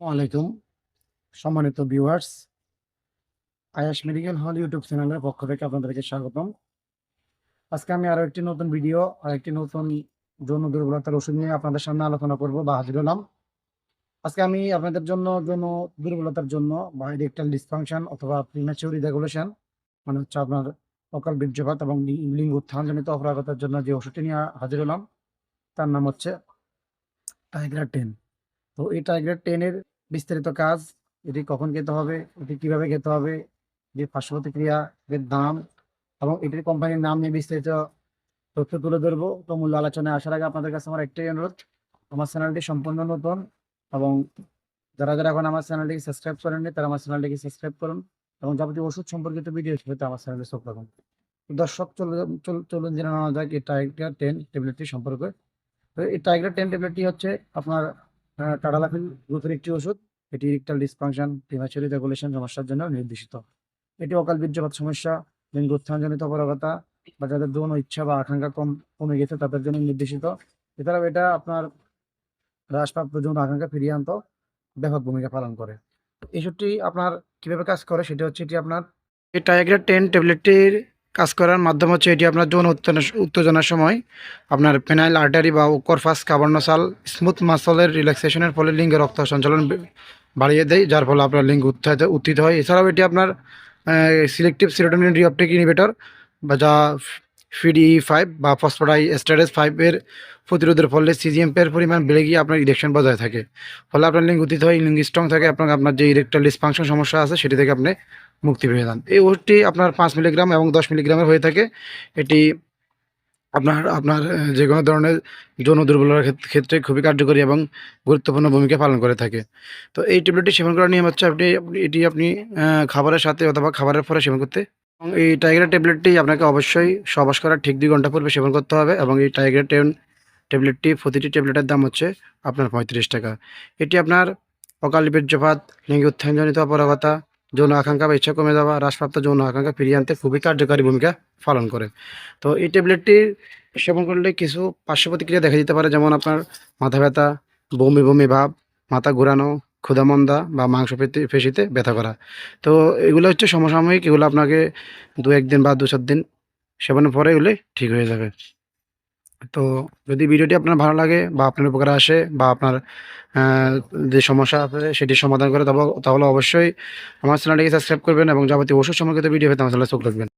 ওয়ালাইকুম। সম্মানিত ভিউয়ার্স আয়াস মেডিকেল হল ইউটিউব চ্যানেলের পক্ষ থেকে আপনাদেরকে স্বাগতম। আজকে আমি আরও একটি নতুন ভিডিও আর একটি নতুন যৌন দুর্বলতার ওষুধ নিয়ে আপনাদের সামনে আলোচনা করব বা হাজির হলাম। আজকে আমি আপনাদের জন্য যৌন দুর্বলতার জন্য বা ইরেকটাল ডিসফাংশন অথবা প্রিম্যাচিউর রেগুলেশন মানে হচ্ছে আপনার অকাল বীর্যপাত এবং লিঙ্গ উত্থানজনিত অপরাগতার জন্য যে ওষুধটি নিয়ে হাজির হলাম, তার নাম হচ্ছে টাইগ্রা টেন তো এই টাইগ্রা টেনের বিস্তারিত কাজ, এটি কখন খেতে হবে, এটি কীভাবে খেতে হবে, যে পার্শ্ব প্রতিক্রিয়া এর দাম, এবং এটির কোম্পানির নাম নিয়ে বিস্তারিত তথ্য তুলে ধরবো। তো মূল্য আলোচনায় আসার আগে আপনাদের কাছে আমার একটাই অনুরোধ, আমার চ্যানেলটি সম্পূর্ণ নতুন, এবং যারা যারা এখন আমার চ্যানেলটিকে সাবস্ক্রাইব করেননি, তারা আমার চ্যানেলটিকে সাবস্ক্রাইব করুন, এবং যাবতীয় ওষুধ সম্পর্কিত ভিডিও পেতে আমার চ্যানেলে চোখ রাখুন দর্শক, চলুন, চল- চলুন জেনে নেওয়া যাক এই টাইগ্রা টেন ট্যাবলেটটি সম্পর্কে। তো এই টাইগ্রা টেন ট্যাবলেটটি হচ্ছে আপনার টাডালাফিল গ্রুপের একটি ওষুধ। এটি ইরেকটাল ডিসফাংশন প্রিমাচুরি রেগুলেশন সমস্যার জন্য নির্দেশিত। এটি অকাল বীর্যপাত সমস্যা লিঙ্গ উত্থানজনিত অপরাগতা বা যাদের যৌন ইচ্ছা বা আকাঙ্ক্ষা কম কমে গেছে, তাদের জন্য নির্দেশিত। এছাড়াও এটা আপনার হ্রাসপ্রাপ্ত যৌন আকাঙ্ক্ষা ফিরিয়ে আনতে ব্যাপক ভূমিকা পালন করে। এই ওষুধটি আপনার কীভাবে কাজ করে, সেটা হচ্ছে এটি আপনার এই টাইগ্রা টেন ট্যাবলেটটির কাজ করার মাধ্যম হচ্ছে এটি আপনার যৌন উত্তেজনা- উত্তেজনার সময়। আপনার পেনাইল আর্টারি বা করফাস কাবর্ণসাল স্মুথ মাসলের রিল্যাক্সেশনের ফলে লিঙ্গে রক্ত সঞ্চালন বাড়িয়ে দেয়, যার ফলে আপনার লিঙ্গ উত্থাহিত উত্থিত হয়। এছাড়াও এটি আপনার সিলেক্টিভ সিরোটোনিন রিঅপটিক ইনিভেটর বা যা ফিডি ফাইভ বা ফসফোডাই স্টারেস ফাইভের প্রতিরোধের ফলে সিজিএম সিজিএমপের পরিমাণ বেড়ে গিয়ে আপনার ইরেকশন বজায় থাকে। ফলে আপনার লিঙ্গ উত্থিত হয়, লিঙ্গ স্ট্রং থাকে আপনার আপনার যে ইরেকটাল ডিসফাংশন সমস্যা আছে সেটি থেকে আপনি মুক্তি পেয়ে যান। এই ওষুধটি আপনার পাঁচ মিলিগ্রাম এবং দশ মিলিগ্রামের হয়ে থাকে। এটি আপনার আপনার যে কোনো ধরনের যৌন দুর্বলতার ক্ষেত- ক্ষেত্রে খুবই কার্যকরী এবং গুরুত্বপূর্ণ ভূমিকা পালন করে থাকে। তো এই ট্যাবলেটটি সেবন করার নিয়ম হচ্ছে আপনি- এটি আপনি খাবারের সাথে অথবা খাবারের পরে সেবন করতে এবং এই টাইগ্রা ট্যাবলেটটি আপনাকে অবশ্যই সবাস করার ঠিক দুই ঘণ্টা পূর্বে সেবন করতে হবে এবং এই টাইগ্রা টেন ট্যাবলেটটি প্রতিটি ট্যাবলেটের দাম হচ্ছে আপনার পঁয়ত্রিশ টাকা। এটি আপনার অকাল বীর্যপাত লিঙ্গ উত্থানজনিত অপরাগতা, যৌন আকাঙ্ক্ষা বা ইচ্ছা কমে যাওয়া, হ্রাসপ্রাপ্ত যৌন আকাঙ্ক্ষা ফিরিয়ে আনতে খুবই কার্যকারী ভূমিকা পালন করে। তো এই ট্যাবলেটটি সেবন করলে কিছু পার্শ্ব প্রতিক্রিয়া দেখা দিতে পারে, যেমন আপনার মাথা ব্যথা, বমি বমি ভাব, মাথা ঘোরানো ক্ষুধামন্দা বা মাংস পেশিতে ব্যথা করা। তো এগুলো হচ্ছে সমসাময়িক, এগুলো আপনাকে দু একদিন বা দু চার দিন সেবনের পরে এগুলো ঠিক হয়ে যাবে। তো যদি ভিডিওটি আপনার ভালো লাগে বা আপনার উপকারে আসে বা আপনার যে সমস্যা আছে সেটি সমাধান করে তাহলে অবশ্যই আমার চ্যানেলটিকে সাবস্ক্রাইব করবেন এবং যাবতীয় ওষুধ সম্পর্কিত ভিডিও পেতে আমার চ্যানেলে চোখ রাখবেন।